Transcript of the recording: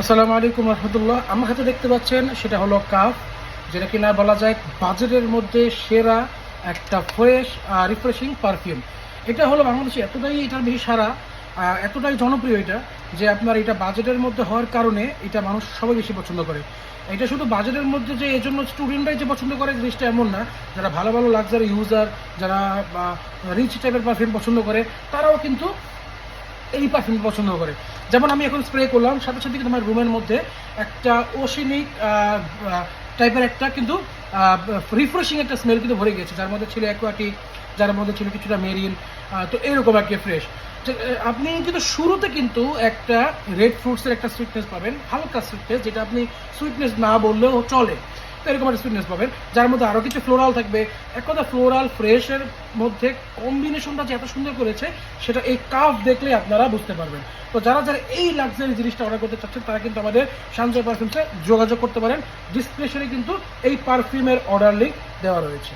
আসসালামু আলাইকুম রহমতুল্লাহ। আমার হাতে দেখতে পাচ্ছেন, সেটা হলো কাপ যেটা কিনা বলা যায় বাজেটের মধ্যে সেরা একটা ফ্রেশ রিফ্রেশিং পারফিউম এটা হলো বাংলাদেশে এতটাই এটার বেশি সারা এতটাই জনপ্রিয় এটা, যে আপনার এটা বাজেটের মধ্যে হওয়ার কারণে এটা মানুষ সবাই বেশি পছন্দ করে। এটা শুধু বাজেটের মধ্যে যে এই জন্য স্টুডেন্টরাই যে পছন্দ করে জিনিসটা এমন না। যারা ভালো ভালো লাক্সারি ইউজার যারা রিচ টাইপের পারফিউম পছন্দ করে, তারাও কিন্তু এই পারফিউম পছন্দ করে। যেমন আমি এখন স্প্রে করলাম, সাথে সাথে কিন্তু আমার রুমের মধ্যে একটা ওশিনিক টাইপের একটা কিন্তু রিফ্রেশিং একটা স্মেল কিন্তু ভরে গেছে যার মধ্যে ছিল অ্যাকোয়াটিক যার মধ্যে ছিল কিছুটা মেরিন তো এরকম আর কি ফ্রেশ আপনি কিন্তু শুরুতে কিন্তু একটা রেড ফ্রুটসের একটা সুইটনেস পাবেন, হালকা সুইটনেস যেটা আপনি সুইটনেস না বললেও চলে। তো এরকম একটা সুইটনেস পাবেন, যার মধ্যে আরও কিছু ফ্লোরাল থাকবে। এক কথা ফ্লোরাল ফ্রেশের মধ্যে কম্বিনেশনটা যে এত সুন্দর করেছে, সেটা এই কাপ দেখলে আপনারা বুঝতে পারবেন। তো যারা যারা এই লাক্সারি জিনিসটা অর্ডার করতে চাচ্ছেন, তারা কিন্তু আমাদের সঞ্জয় পারফিউমসে যোগাযোগ করতে পারেন। ডিসক্রিপশনে কিন্তু এই পারফিউমের অর্ডার লিঙ্ক দেওয়া রয়েছে।